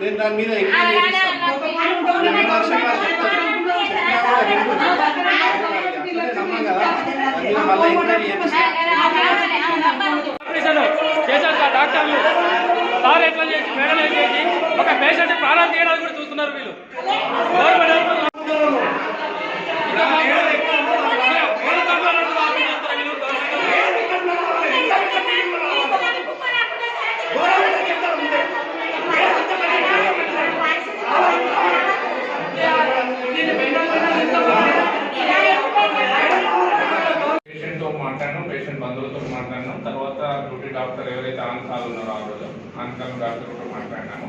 నేను దాని మీద డాక్టర్లు సార్ ఎట్లా చేసి మేడం ఒక పేషెంట్ ప్రాణాలు తీయడానికి కూడా చూస్తున్నారు వీళ్ళు అందరితో మాట్లాడినాం. తర్వాత డ్యూటీ డాక్టర్ ఎవరైతే ఆన్కాల్ ఉన్నారో ఆ రోజు ఆన్కాల్ డాక్టర్ కూడా మాట్లాడినాము.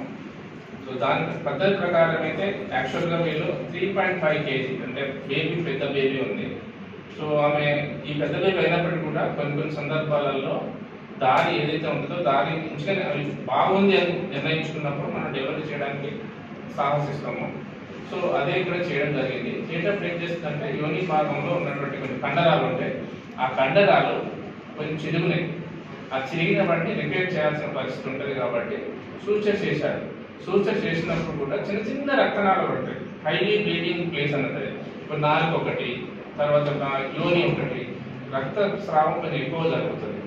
సో దాని పద్ధతి ప్రకారం అయితే యాక్చువల్గా వీళ్ళు త్రీ పాయింట్ ఫైవ్ కేజీ అంటే బేబీ పెద్ద బేబీ ఉంది. సో ఆమె ఈ పెద్ద బేబీ అయినప్పటికీ కూడా కొన్ని కొన్ని సందర్భాలలో దారి ఏదైతే ఉంటుందో దారి ఉంచుకొని అవి బాగుంది అని నిర్ణయించుకున్నప్పుడు మనం డెవలప్ చేయడానికి సాహసిస్తాము సో అదే ఇక్కడ చేయడం జరిగింది. చేయటప్పుడు ఏం చేస్తుందంటే యోని భాగంలో ఉన్నటువంటి కొన్ని కండరాలు ఉంటాయి. ఆ కండరాలు కొంచెం చిరుగునాయి ఆ చిరిగిన వాటిని రిపేర్ చేయాల్సిన పరిస్థితి ఉంటుంది కాబట్టి సూచర్ చేశారు. సూచర్ చేసినప్పుడు కూడా చిన్న చిన్న రక్తనాళాలు ఉంటాయి హైలీ బ్లీడింగ్ ప్లేస్ అన్నది. ఇప్పుడు నాలుగు ఒకటి తర్వాత యోని ఒకటి రక్త స్రావం కొంచెం ఎక్కువ జరుగుతుంది.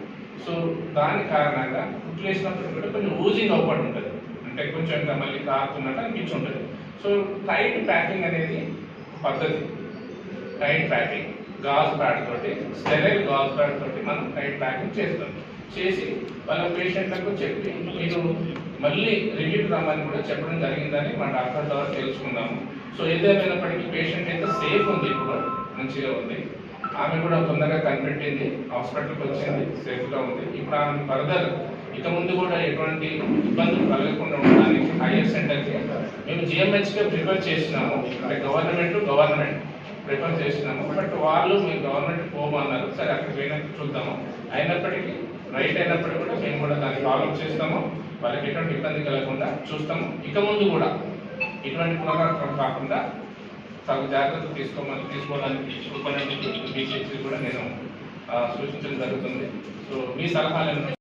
సో దాని కారణంగా కుట్లు వేసినప్పుడు కూడా కొంచెం ఊజింగ్ అవ్వబడి ఉంటుంది. అంటే కొంచెం ఇంకా మళ్ళీ కారుతున్నట్టు అనిపించి ఉంటుంది సో టైట్ ప్యాకింగ్ అనేది పద్ధతి. టైట్ ప్యాకింగ్ గాజ్ ప్యాడ్ తోటి స్టెరైల్ గాజ్ ప్యాడ్ తోటి మనం టైట్ ప్యాకింగ్ చేస్తాం. చేసి వాళ్ళ పేషెంట్లకు చెప్పి మీరు మళ్ళీ రిలీఫ్ రమ్మని కూడా చెప్పడం జరిగిందని మా డాక్టర్ ద్వారా తెలుసుకున్నాము. సో ఏదేమైనప్పటికీ పేషెంట్ అయితే సేఫ్ ఉంది ఇప్పుడు మంచిగా ఉంది. ఆమె కూడా తొందరగా కనిపెట్టింది హాస్పిటల్కి వచ్చింది సేఫ్గా ఉంది. ఇప్పుడు ఆమె ఫర్దర్ ఇక ముందు కూడా ఎటువంటి ఇబ్బందులు కలగకుండా ఉండడానికి హైయర్ సెంటర్కి మేము జిఎంహెచ్కే ప్రిఫర్ చేసినాము అంటే గవర్నమెంట్ గవర్నమెంట్. ప్రిఫర్ చేసినాము బట్ వాళ్ళు మేము గవర్నమెంట్ పోమన్నారు. సరే అక్కడ పోయినాక చూద్దాము. అయినప్పటికీ రైట్ అయినప్పటికీ కూడా మేము కూడా దాన్ని ఫాలో చేస్తాము. వాళ్ళకి ఎటువంటి ఇబ్బంది కలగకుండా చూస్తాము. ఇక ముందు కూడా ఇటువంటి పునరావృతం కాకుండా తగు జాగ్రత్తలు తీసుకోమని తీసుకోవడానికి ఉపన్యాసం బీసీసీ కూడా నేను సూచించడం జరుగుతుంది. సో మీ సలహాలు